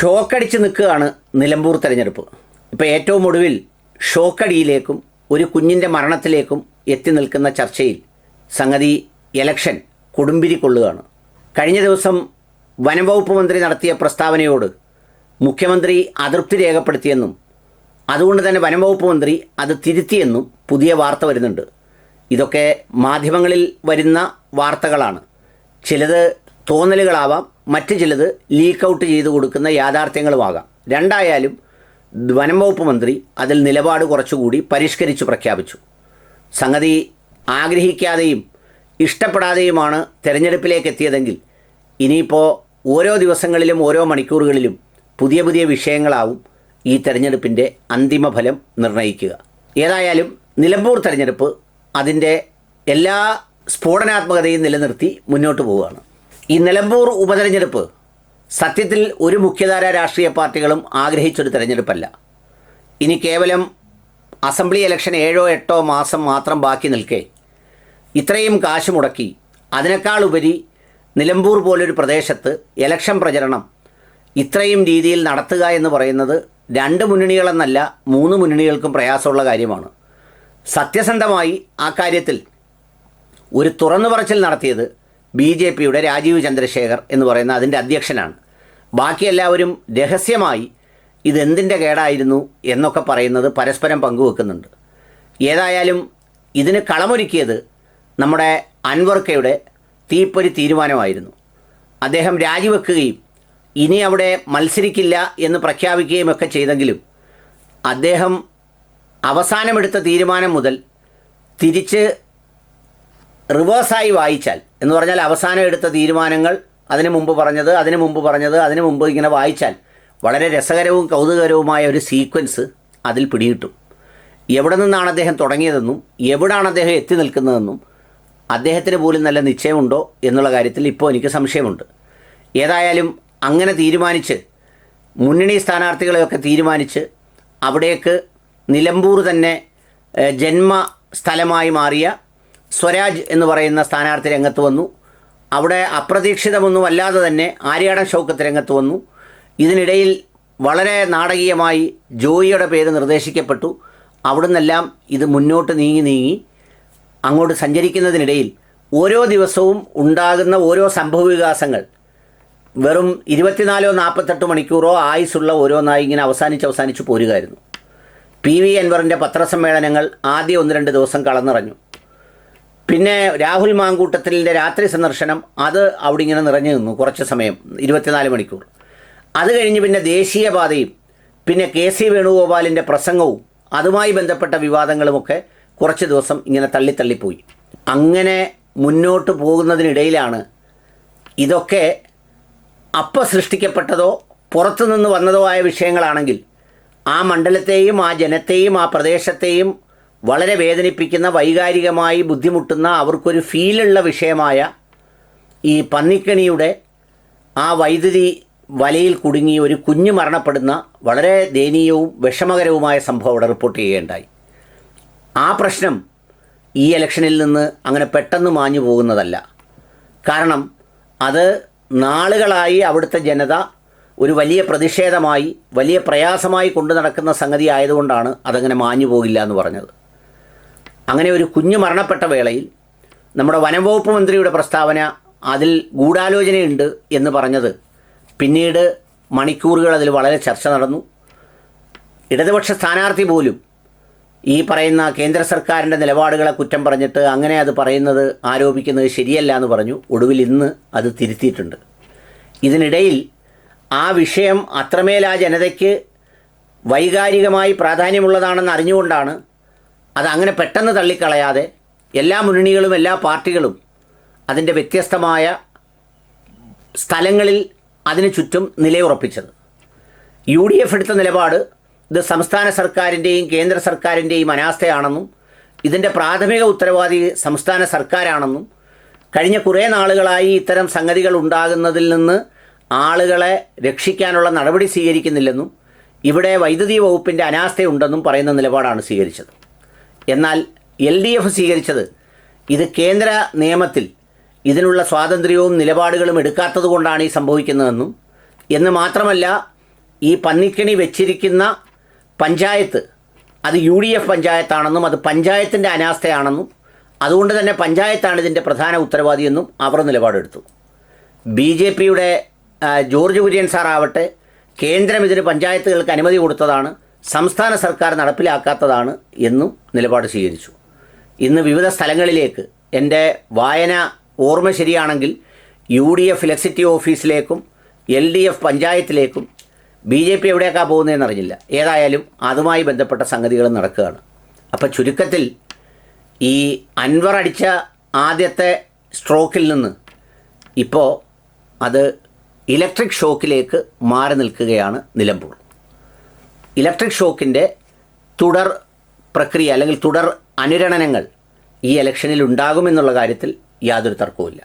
ഷോക്കടിച്ച് നിൽക്കുകയാണ് നിലമ്പൂർ തെരഞ്ഞെടുപ്പ്. ഇപ്പോൾ ഏറ്റവും ഒടുവിൽ ഷോക്കടിയിലേക്കും ഒരു കുഞ്ഞിന്റെ മരണത്തിലേക്കും എത്തി നിൽക്കുന്ന ചർച്ചയിൽ സംഗതി എലക്ഷൻ കൊടുമ്പിരി കൊള്ളുകയാണ്. കഴിഞ്ഞ ദിവസം വനംവകുപ്പ് മന്ത്രി നടത്തിയ പ്രസ്താവനയോട് മുഖ്യമന്ത്രി അതൃപ്തി രേഖപ്പെടുത്തിയെന്നും അതുകൊണ്ട് തന്നെ വനംവകുപ്പ് മന്ത്രി അത് തിരുത്തിയെന്നും പുതിയ വാർത്ത വരുന്നുണ്ട്. ഇതൊക്കെ മാധ്യമങ്ങളിൽ വരുന്ന വാർത്തകളാണ്. ചിലത് തോന്നലുകളാവാം മറ്റ് ചിലത് ലീക്ക് ഔട്ട് ചെയ്ത് കൊടുക്കുന്ന യാഥാർത്ഥ്യങ്ങളുമാകാം. രണ്ടായാലും വനം വകുപ്പ് മന്ത്രി അതിൽ നിലപാട് കുറച്ചുകൂടി പരിഷ്കരിച്ച് പ്രഖ്യാപിച്ചു. സംഗതി ആഗ്രഹിക്കാതെയും ഇഷ്ടപ്പെടാതെയുമാണ് തെരഞ്ഞെടുപ്പിലേക്ക് എത്തിയതെങ്കിൽ ഇനിയിപ്പോൾ ഓരോ ദിവസങ്ങളിലും ഓരോ മണിക്കൂറുകളിലും പുതിയ പുതിയ വിഷയങ്ങളാവും ഈ തെരഞ്ഞെടുപ്പിന്റെ അന്തിമ ഫലം നിർണയിക്കുക ഏതായാലും നിലമ്പൂർ തെരഞ്ഞെടുപ്പ് അതിന്റെ എല്ലാ സ്ഫോടനാത്മകതയും നിലനിർത്തി മുന്നോട്ട് പോവുകയാണ്. ഈ നിലമ്പൂർ ഉപതെരഞ്ഞെടുപ്പ് സത്യത്തിൽ ഒരു മുഖ്യധാര രാഷ്ട്രീയ പാർട്ടികളും ആഗ്രഹിച്ചൊരു തെരഞ്ഞെടുപ്പല്ല. ഇനി കേവലം അസംബ്ലി ഇലക്ഷൻ ഏഴോ എട്ടോ മാസം മാത്രം ബാക്കി നിൽക്കെ ഇത്രയും കാശ് മുടക്കി അതിനേക്കാൾ ഉപരി നിലമ്പൂർ പോലൊരു പ്രദേശത്ത് ഇലക്ഷൻ പ്രചരണം ഇത്രയും രീതിയിൽ നടത്തുക എന്ന് പറയുന്നത് രണ്ട് മുന്നണികളെന്നല്ല മൂന്ന് മുന്നണികൾക്കും പ്രയാസമുള്ള കാര്യമാണ്. സത്യസന്ധമായി ആ കാര്യത്തിൽ ഒരു തുറന്നു പറച്ചിൽ നടത്തിയത് ബി ജെ പിയുടെ രാജീവ് ചന്ദ്രശേഖർ എന്ന് പറയുന്ന അതിന്റെ അധ്യക്ഷനാണ്. ബാക്കി എല്ലാവരും രഹസ്യമായി ഇതെന്തിന്റെ കേടായിരുന്നു എന്നൊക്കെ പറയുന്നത് പരസ്പരം പങ്കുവെക്കുന്നുണ്ട്. ഏതായാലും ഇതിന് കളമൊരുക്കിയത് നമ്മുടെ അൻവർക്കയുടെ തീപ്പൊരി തീരുമാനമായിരുന്നു. അദ്ദേഹം രാജിവെക്കുകയും ഇനി അവിടെ മത്സരിക്കില്ല എന്ന് പ്രഖ്യാപിക്കുകയും ഒക്കെ ചെയ്തെങ്കിലും അദ്ദേഹം അവസാനമെടുത്ത തീരുമാനം മുതൽ തിരിച്ച് റിവേഴ്സായി വായിച്ചാൽ എന്ന് പറഞ്ഞാൽ അവസാനം എടുത്ത തീരുമാനങ്ങൾ അതിനു മുമ്പ് പറഞ്ഞത് അതിനു മുമ്പ് പറഞ്ഞത് അതിനു മുമ്പ് ഇങ്ങനെ വായിച്ചാൽ വളരെ രസകരവും കൗതുകകരവുമായ ഒരു സീക്വൻസ് അതിൽ പിടികിട്ടും. എവിടെ നിന്നാണ് അദ്ദേഹം തുടങ്ങിയതെന്നും എവിടാണ് അദ്ദേഹം എത്തി നിൽക്കുന്നതെന്നും അദ്ദേഹത്തിന് പോലും നല്ല നിശ്ചയമുണ്ടോ എന്നുള്ള കാര്യത്തിൽ ഇപ്പോൾ എനിക്ക് സംശയമുണ്ട്. ഏതായാലും അങ്ങനെ തീരുമാനിച്ച് മുന്നണി സ്ഥാനാർത്ഥികളെയൊക്കെ തീരുമാനിച്ച് അവിടേക്ക് നിലമ്പൂർ തന്നെ ജന്മ സ്ഥലമായി മാറിയ സ്വരാജ് എന്ന് പറയുന്ന സ്ഥാനാർത്ഥി രംഗത്ത് വന്നു. അവിടെ അപ്രതീക്ഷിതമൊന്നും അല്ലാതെ തന്നെ ആര്യാടൻ ഷൗക്കത്ത് രംഗത്ത് വന്നു. ഇതിനിടയിൽ വളരെ നാടകീയമായി ജോയിയുടെ പേര് നിർദ്ദേശിക്കപ്പെട്ടു. അവിടുന്നെല്ലാം ഇത് മുന്നോട്ട് നീങ്ങി നീങ്ങി അങ്ങോട്ട് സഞ്ചരിക്കുന്നതിനിടയിൽ ഓരോ ദിവസവും ഉണ്ടാകുന്ന ഓരോ സംഭവ വികാസങ്ങൾ വെറും ഇരുപത്തിനാലോ നാൽപ്പത്തെട്ട് മണിക്കൂറോ ആയുസുള്ള ഓരോന്നായി ഇങ്ങനെ അവസാനിച്ച് അവസാനിച്ച് പോരുകയായിരുന്നു. പി വി അൻവറിന്റെ പത്രസമ്മേളനങ്ങൾ ആദ്യ ഒന്ന് രണ്ട് ദിവസം കളന്നിറഞ്ഞു പിന്നെ രാഹുൽ മാങ്കൂട്ടത്തിലിന്റെ രാത്രി സന്ദർശനം അത് അവിടെ ഇങ്ങനെ നിറഞ്ഞു നിന്നു കുറച്ച് സമയം ഇരുപത്തിനാല് മണിക്കൂർ. അത് കഴിഞ്ഞ് പിന്നെ ദേശീയപാതയും പിന്നെ കെ സി വേണുഗോപാലിന്റെ പ്രസംഗവും അതുമായി ബന്ധപ്പെട്ട വിവാദങ്ങളുമൊക്കെ കുറച്ച് ദിവസം ഇങ്ങനെ തള്ളിത്തള്ളിപ്പോയി അങ്ങനെ മുന്നോട്ട് പോകുന്നതിനിടയിലാണ് ഇതൊക്കെ അപ്പം സൃഷ്ടിക്കപ്പെട്ടതോ പുറത്തുനിന്ന് വന്നതോ ആയ വിഷയങ്ങളാണെങ്കിൽ ആ മണ്ഡലത്തെയും ആ ജനത്തെയും ആ പ്രദേശത്തെയും വളരെ വേദനിപ്പിക്കുന്ന വൈകാരികമായി ബുദ്ധിമുട്ടുന്ന അവർക്കൊരു ഫീലുള്ള വിഷയമായ ഈ പന്നിക്കണിയുടെ ആ വൈദ്യുതി വലയിൽ കുടുങ്ങി ഒരു കുഞ്ഞു മരണപ്പെടുന്ന വളരെ ദയനീയവും വിഷമകരവുമായ സംഭവം അവിടെ റിപ്പോർട്ട് ചെയ്യുകയുണ്ടായി. ആ പ്രശ്നം ഈ ഇലക്ഷനിൽ നിന്ന് അങ്ങനെ പെട്ടെന്ന് മാഞ്ഞു പോകുന്നതല്ല. കാരണം അത് നാളുകളായി അവിടുത്തെ ജനത ഒരു വലിയ പ്രതിഷേധമായി വലിയ പ്രയാസമായി കൊണ്ടു നടക്കുന്ന സംഗതി ആയതുകൊണ്ടാണ് അതങ്ങനെ മാഞ്ഞു പോകില്ല എന്ന് പറഞ്ഞത്. അങ്ങനെ ഒരു കുഞ്ഞു മരണപ്പെട്ട വേളയിൽ നമ്മുടെ വനംവകുപ്പ് മന്ത്രിയുടെ പ്രസ്താവന അതിൽ ഗൂഢാലോചനയുണ്ട് എന്ന് പറഞ്ഞത് പിന്നീട് മണിക്കൂറുകൾ അതിൽ വളരെ ചർച്ച നടന്നു. ഇടതുപക്ഷ സ്ഥാനാർത്ഥി പോലും ഈ പറയുന്ന കേന്ദ്ര സർക്കാരിന്റെ നിലപാടുകളെ കുറ്റം പറഞ്ഞിട്ട് അങ്ങനെ അത് പറയുന്നത് ആരോപിക്കുന്നത് ശരിയല്ല എന്ന് പറഞ്ഞു. ഒടുവിൽ ഇന്ന് അത് തിരുത്തിയിട്ടുണ്ട്. ഇതിനിടയിൽ ആ വിഷയം അത്രമേൽ ആ ജനതയ്ക്ക് വൈകാരികമായി പ്രാധാന്യമുള്ളതാണെന്ന് അറിഞ്ഞുകൊണ്ടാണ് അത് അങ്ങനെ പെട്ടെന്ന് തള്ളിക്കളയാതെ എല്ലാ മുന്നണികളും എല്ലാ പാർട്ടികളും അതിന്റെ വ്യത്യസ്തമായ സ്ഥലങ്ങളിൽ അതിനു ചുറ്റും നിലയുറപ്പിച്ചത്. യു ഡി എഫ് എടുത്ത നിലപാട് ഇത് സംസ്ഥാന സർക്കാരിന്റെയും കേന്ദ്ര സർക്കാരിന്റെയും അനാസ്ഥയാണെന്നും ഇതിന്റെ പ്രാഥമിക ഉത്തരവാദി സംസ്ഥാന സർക്കാരാണെന്നും കഴിഞ്ഞ കുറേ നാളുകളായി ഇത്തരം സംഗതികൾ ഉണ്ടാകുന്നതിൽ നിന്ന് ആളുകളെ രക്ഷിക്കാനുള്ള നടപടി സ്വീകരിക്കുന്നില്ലെന്നും ഇവിടെ വൈദ്യുതി വകുപ്പിന്റെ അനാസ്ഥയുണ്ടെന്നും പറയുന്ന നിലപാടാണ് സ്വീകരിച്ചത്. എന്നാൽ എൽ ഡി എഫ് സ്വീകരിച്ചത് ഇത് കേന്ദ്ര നിയമത്തിൽ ഇതിനുള്ള സ്വാതന്ത്ര്യവും നിലപാടുകളും എടുക്കാത്തത് കൊണ്ടാണ് ഈ സംഭവിക്കുന്നതെന്നും എന്ന് മാത്രമല്ല ഈ പന്നിക്കണി വെച്ചിരിക്കുന്ന പഞ്ചായത്ത് അത് യു ഡി എഫ് പഞ്ചായത്താണെന്നും അത് പഞ്ചായത്തിന്റെ അനാസ്ഥയാണെന്നും അതുകൊണ്ട് തന്നെ പഞ്ചായത്താണ് ഇതിന്റെ പ്രധാന ഉത്തരവാദിയെന്നും അവർ നിലപാടെടുത്തു. ബി ജെ പിയുടെ ജോർജ് കുര്യൻ സാറാവട്ടെ കേന്ദ്രം ഇതിന് പഞ്ചായത്തുകൾക്ക് അനുമതി കൊടുത്തതാണ്. സംസ്ഥാന സർക്കാർ നടപ്പിലാക്കാത്തതാണ് എന്നും നിലപാട് സ്വീകരിച്ചു. ഇന്ന് വിവിധ സ്ഥലങ്ങളിലേക്ക് എന്റെ വായന ഓർമ്മ ശരിയാണെങ്കിൽ യു ഡി എഫ് ഇലക്ട്രിസിറ്റി ഓഫീസിലേക്കും എൽ ഡി എഫ് പഞ്ചായത്തിലേക്കും ബി ജെ പി എവിടേക്കാണ് പോകുന്നതെന്ന് അറിഞ്ഞില്ല ഏതായാലും അതുമായി ബന്ധപ്പെട്ട സംഗതികൾ നടക്കുകയാണ്. അപ്പോൾ ചുരുക്കത്തിൽ ഈ അൻവർ അടിച്ച ആദ്യത്തെ സ്ട്രോക്കിൽ നിന്ന് ഇപ്പോൾ അത് ഇലക്ട്രിക് ഷോക്കിലേക്ക് മാറി നിൽക്കുകയാണ് നിലമ്പൂർ. ഇലക്ട്രിക് ഷോക്കിന്റെ തുടർ പ്രക്രിയ അല്ലെങ്കിൽ തുടർ അനുരണനങ്ങൾ ഈ ഇലക്ഷനിൽ ഉണ്ടാകുമെന്നുള്ള കാര്യത്തിൽ യാതൊരു തർക്കവുമില്ല.